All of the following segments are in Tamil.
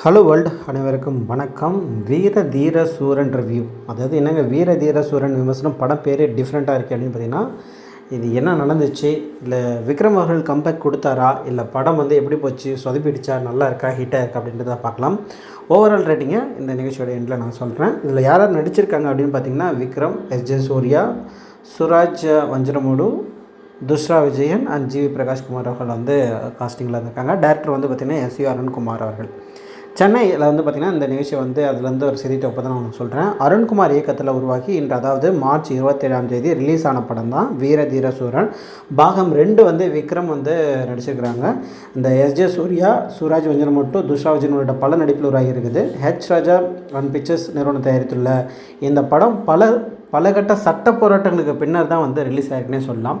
ஹலோ வேர்ல்டு அனைவருக்கும் வணக்கம். வீர தீர சூரன் ரிவ்யூ அதாவது என்னங்க வீர தீர சூரன் விமர்சனம்? படம் பேரே டிஃப்ரெண்ட்டாக இருக்குது அப்படின்னு பார்த்தீங்கன்னா இது என்ன நடந்துச்சு? இல்லை விக்ரம் அவர்கள் கம்பேக் கொடுத்தாரா? இல்லை படம் வந்து எப்படி போச்சு? சொதப்பிடிச்சா? நல்லா இருக்கா? ஹிட்டாக இருக்கா? அப்படின்றத பார்க்கலாம். ஓவரால் ரேட்டிங்கை இந்த நிகழ்ச்சியோட எண்டில் நான் சொல்கிறேன் இதில் யார் யார் நடிச்சிருக்காங்க அப்படின்னு பார்த்தீங்கன்னா Vikram S J Suryah Suraj Venjaramoodu Dushara Vijayan and GV Prakashkumar அவர்கள் வந்து காஸ்டிங்கில் இருந்திருக்காங்க. டேரக்டர் வந்து பார்த்திங்கன்னா எஸ் வி அருண்குமார் அவர்கள். சென்னையில் வந்து பார்த்திங்கன்னா இந்த நிகழ்ச்சி வந்து அதுலேருந்து ஒரு செய்தி தொகுப்பு தான் நான் உங்களுக்கு சொல்கிறேன் அருண்குமார் இயக்கத்தில் உருவாகி இன்று அதாவது மார்ச் இருபத்தேழாம் தேதி ரிலீஸ் ஆன படம் தான் வீர தீர சூரன் பாகம் ரெண்டு வந்து விக்ரம் வந்து நடிச்சிருக்கிறாங்க. இந்த எஸ்ஜே சூர்யா சூராஜ் வஞ்சன் மட்டும் துஷ்ரா விஜயனோட பல நடிப்பில் உருவாகி இருக்குது. ஹெச் ராஜா ஒன் பிக்சர்ஸ் நிறுவனம் தயாரித்துள்ள இந்த படம் பல பல கட்ட சட்ட போராட்டங்களுக்கு பின்னர் தான் வந்து ரிலீஸ் ஆயிருக்குன்னே சொல்லலாம்.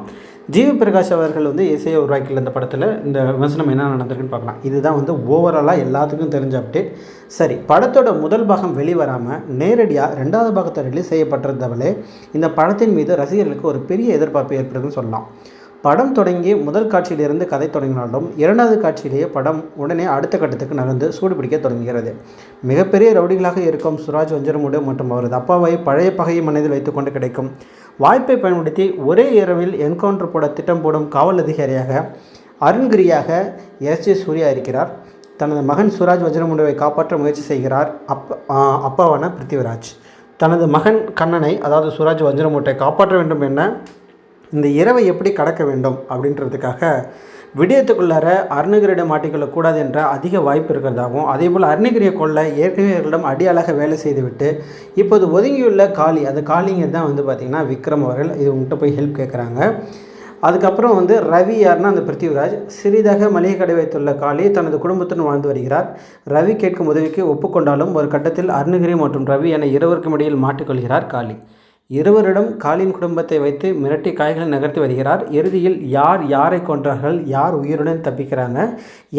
ஜிவி பிரகாஷ் அவர்கள் வந்து இசையை உருவாக்கியில் இந்த படத்தில் இந்த விமர்சனம் என்ன நடந்திருக்குன்னு பார்க்கலாம். இதுதான் வந்து ஓவராலாக எல்லாத்துக்கும் தெரிஞ்ச அப்டேட் சரி படத்தோட முதல் பாகம் வெளிவராமல் நேரடியாக ரெண்டாவது பாகத்தை ரிலீஸ் செய்யப்பட்டிருந்தவளே இந்த படத்தின் மீது ரசிகர்களுக்கு ஒரு பெரிய எதிர்பார்ப்பு ஏற்படுதுன்னு சொல்லலாம். படம் தொடங்கி முதல் காட்சியிலிருந்து கதை தொடங்கினாலும் இரண்டாவது காட்சியிலேயே படம் உடனே அடுத்த கட்டத்துக்கு நகர்ந்து சூடுபிடிக்க தொடங்குகிறது. மிகப்பெரிய ரவுடிகளாக இருக்கும் சுராஜ் வஞ்சரமுடு மற்றும் அவரது அப்பாவை பழைய பகையை மனதில் வைத்துக்கொண்டு கிடைக்கும். வாய்ப்பை பயன்படுத்தி ஒரே இரவில் என்கவுண்டர் போட திட்டம் போடும் காவல் அதிகாரியாக அருண்கிரியாக எஸ் ஜே சூர்யா இருக்கிறார். தனது மகன் சுராஜ் வஜ்ரமுண்டுவை காப்பாற்ற முயற்சி செய்கிறார் அப் அப்பாவான பிருத்திவிராஜ். தனது மகன் கண்ணனை அதாவது சுராஜ் வஜ்ரமுட்டை காப்பாற்ற வேண்டும் என இந்த இரவை எப்படி கடக்க வேண்டும் அப்படின்றதுக்காக விடயத்துக்குள்ளார அருணகிரியிடம் மாட்டிக்கொள்ளக்கூடாது என்ற அதிக வாய்ப்பு இருக்கிறதாகவும் அதே போல் அருணகிரியை கொள்ள ஏற்கனவே அடியாளாக வேலை செய்துவிட்டு இப்போது ஒதுங்கியுள்ள காளி அந்த காளிங்க தான் வந்து பார்த்திங்கன்னா விக்ரம் அவர்கள் இது உங்கள்கிட்ட போய் ஹெல்ப் கேட்குறாங்க. அதுக்கப்புறம் வந்து ரவி யாருன்னா அந்த பிருத்திவிராஜ் சிறிதாக மளிகை கடை வைத்துள்ள காளி தனது குடும்பத்துடன் வாழ்ந்து வருகிறார். ரவி கேட்கும் உதவிக்கு ஒப்புக்கொண்டாலும் ஒரு கட்டத்தில் அருணகிரி மற்றும் ரவி என இருவருக்கும் இடையில் மாட்டிக்கொள்கிறார் காளி. இருவரிடம் காலின் குடும்பத்தை வைத்து மிரட்டி காய்களை நகர்த்தி வருகிறார். இறுதியில் யார் யாரை கொன்றார்கள்? யார் உயிருடன் தப்பிக்கிறாங்க?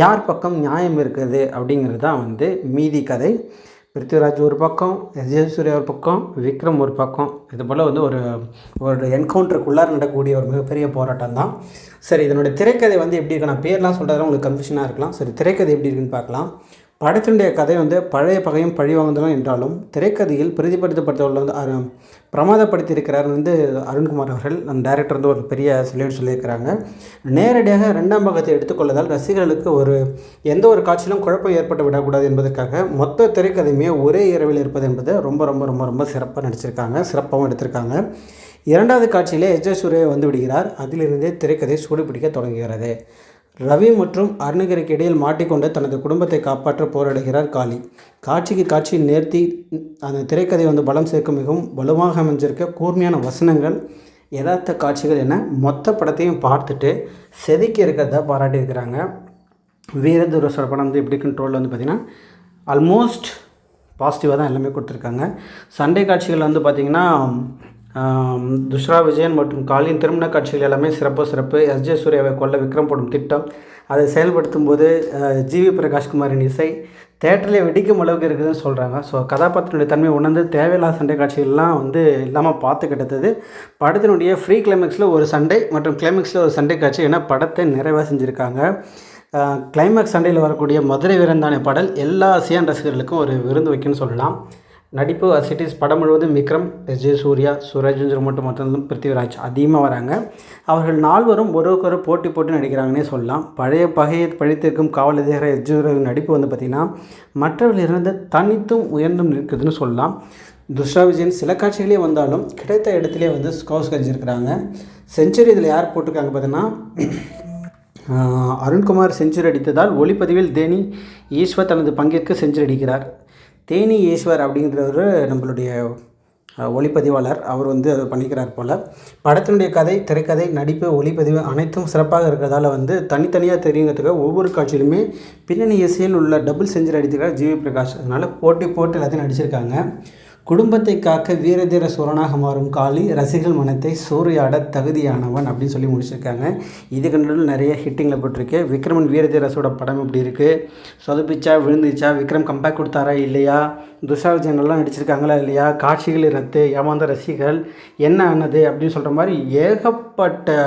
யார் பக்கம் நியாயம் இருக்குது? அப்படிங்கிறது தான் வந்து மீதி கதை. பிருத்திவிராஜ் ஒரு பக்கம் சூர்யா ஒரு பக்கம் விக்ரம் ஒரு பக்கம். இது போல் வந்து ஒரு ஒரு என்கவுண்டருக்குள்ளார நடக்கக்கூடிய ஒரு மிகப்பெரிய போராட்டம் தான். சரி இதனுடைய திரைக்கதை வந்து எப்படி இருக்கு? நான் பேர்லாம் சொல்கிறதுல உங்களுக்கு கன்ஃபியூஷனாக இருக்கலாம். சரி திரைக்கதை எப்படி இருக்குன்னு பார்க்கலாம். படத்தினுடைய கதை வந்து பழைய பகையும் பழி என்றாலும் திரைக்கதையில் பிரதிபடுத்தப்படுத்த வந்து அரு- பிரமாதப்படுத்தியிருக்கிறார் வந்து அருண்குமார் அவர்கள். அந்த டைரக்டர் வந்து ஒரு பெரிய சொல்லிட்டு சொல்லியிருக்கிறாங்க. நேரடியாக ரெண்டாம் பாகத்தை எடுத்துக்கொள்ளதால் ரசிகர்களுக்கு ஒரு எந்த ஒரு காட்சியிலும் குழப்பம் ஏற்பட்டு விடக்கூடாது என்பதற்காக மொத்த திரைக்கதையுமே ஒரே இரவில் இருப்பது என்பது ரொம்ப ரொம்ப ரொம்ப ரொம்ப சிறப்பாக நடிச்சிருக்காங்க. சிறப்பாகவும் எடுத்திருக்காங்க. இரண்டாவது காட்சியிலே எஜ்ஜ வந்து விடுகிறார். அதிலிருந்தே திரைக்கதை சூடுபிடிக்க தொடங்குகிறது. ரவி மற்றும் அருணகிரிக்கு இடையில் மாட்டிக்கொண்டு தனது குடும்பத்தை காப்பாற்ற போராடுகிறார் காளி. காட்சிக்கு காட்சி நேர்த்தி அந்த திரைக்கதை வந்து பலம் சேர்க்க மிகவும் வலுவாக அமைஞ்சிருக்க. கூர்மையான வசனங்கள் யதார்த்த காட்சிகள் என மொத்த படத்தையும் பார்த்துட்டு செதுக்கி இருக்கிறதா பாராட்டியிருக்கிறாங்க வீரதுரசோட படம் வந்து எப்படி கண்ட்ரோல் வந்து பார்த்திங்கன்னா ஆல்மோஸ்ட் பாசிட்டிவாக தான் எல்லாமே கொடுத்துருக்காங்க. சண்டே காட்சிகள் வந்து பார்த்திங்கன்னா துஷ்ரா விஜயன் மற்றும் காலின் திருமண காட்சிகள் எல்லாமே சிறப்பு சிறப்பு. எஸ்ஜே சூர்யாவை கொல்ல விக்ரம் போடும் திட்டம். அதை செயல்படுத்தும் போது ஜிவி பிரகாஷ்குமாரின் இசை தேட்டரில் வெடிக்கும் அளவுக்கு இருக்குதுன்னு சொல்கிறாங்க ஸோ கதாபாத்திரனுடைய தன்மை உணர்ந்து தேவையில்லாத சண்டை காட்சிகள்லாம் வந்து இல்லாமல் பார்த்து கிட்டத்தது படத்தினுடைய ஃப்ரீ கிளைமேக்ஸில் ஒரு சண்டை மற்றும் கிளைமேக்ஸில் ஒரு சண்டை காட்சி என படத்தை நிறைவாக செஞ்சுருக்காங்க. கிளைமேக்ஸ் சண்டையில் வரக்கூடிய மதுரை வீரந்தானே பாடல். எல்லா சியான் ரசிகர்களுக்கும் ஒரு விருந்து வைக்குன்னு சொல்லலாம். நடிப்பு சிட்டிஸ் படம் முழுவதும் விக்ரம் எஸ். ஜே. சூர்யா சூரஜ் மட்டும் மொத்தம் பிருத்திவிராஜ் அதிகமாக வராங்க. அவர்கள் நால்வரும் ஒருவருக்கொரு போட்டி போட்டு நடிக்கிறாங்கன்னே சொல்லலாம். பழைய பகையை பழித்திருக்கும் காவல் அதிகாரி எஸ். ஜே. நடிப்பு வந்து பார்த்திங்கன்னா மற்றவர்களிருந்து தனித்தும் உயர்ந்தும் நிற்குதுன்னு சொல்லலாம். துஷ்ரா விஜயன் சில காட்சிகளே வந்தாலும் கிடைத்த இடத்துலேயே வந்து ஸ்கவுஸ் கஞ்சிருக்கிறாங்க செஞ்சுரி இதில் யார் போட்டிருக்காங்க பார்த்தீங்கன்னா அருண்குமார் செஞ்சுரி அடித்ததால் ஒளிப்பதிவில் தேனி ஈஸ்வர் தனது பங்கிற்கு செஞ்சுரி அடிக்கிறார். தேனி ஈஸ்வர் அப்படிங்கிறவர் நம்மளுடைய ஒளிப்பதிவாளர். அவர் வந்து அதை பண்ணிக்கிறார் போல். படத்தினுடைய கதை திரைக்கதை நடிப்பு ஒளிப்பதிவு அனைத்தும் சிறப்பாக இருக்கிறதால வந்து தனித்தனியாக தெரியுங்கிறதுக்கு ஒவ்வொரு காட்சியிலுமே பின்னணி இசையில் உள்ள டபுள் செஞ்சுரி அடித்திருக்கார் ஜிவி பிரகாஷ். அதனால் போட்டி போட்டு எல்லாத்தையும் நடிச்சிருக்காங்க. குடும்பத்தை காக்க வீரதீர சூரனாக மாறும் காளி ரசிகர்கள் மனத்தை சூறையாட தகுதியானவன் அப்படின்னு சொல்லி முடிச்சிருக்காங்க. இது கண்டில் நிறைய ஹிட்டிங்கில் போட்டிருக்கு. விக்ரமன் வீரதீரசோட படம் எப்படி இருக்குது சொதப்பிச்சா விழுந்துச்சா விக்ரம் கம்பேக் கொடுத்தாரா இல்லையா? துஷார் விஜயன்லாம் நடிச்சிருக்காங்களா இல்லையா? காட்சிகள் ரத்து ஏமாந்த ரசிகர்கள் என்ன ஆனது அப்படின்னு சொல்கிற மாதிரி ஏகப்பட்ட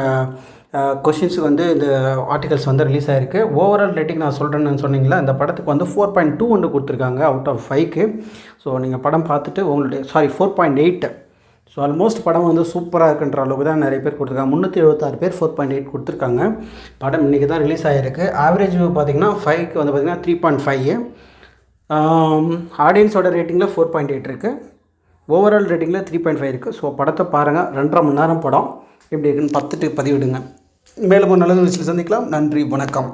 கொஷின்ஸுக்கு வந்து இந்த ஆர்டிகல்ஸ் வந்து ரிலீஸ் ஆகிருக்கு ஓவரால் ரேட்டிங் நான் சொல்கிறேன்னு சொன்னீங்களா இந்த படத்துக்கு வந்து ஃபோர் பாயிண்ட் டூ ஒன்று கொடுத்துருக்காங்க அவுட் ஆஃப் ஃபைவ்க்கு ஸோ நீங்கள் படம் பார்த்துட்டு உங்களுடைய sorry four point eight so almost படம் வந்து சூப்பராக இருக்குன்ற அளவுக்கு தான் நிறைய பேர் கொடுத்துருக்காங்க. முந்நூற்றி எழுபத்தாறு பேர் ஃபோர் பாயிண்ட் எயிட் கொடுத்துருக்காங்க. படம் இன்றைக்கி தான் ரிலீஸ் ஆகிருக்கு ஆவரேஜ் பார்த்தீங்கன்னா ஃபைவ்க்கு வந்து பார்த்திங்கன்னா த்ரீ பாயிண்ட் ஃபைவ் ஆடியன்ஸோட ரேட்டிங்கில் ஃபோர் பாயிண்ட் எயிட் இருக்குது ஓவரால் ரேட்டிங்கில் த்ரீ பாயிண்ட் ஃபைவ் இருக்குது ஸோ படத்தை பாருங்கள் ரெண்டரை மணி நேரம் படம். எப்படி இருக்குன்னு பத்துட்டு பதிவிடுங்க. மேலும் ஒரு நல்ல நிகழ்ச்சியில் சந்திக்கலாம். நன்றி வணக்கம்.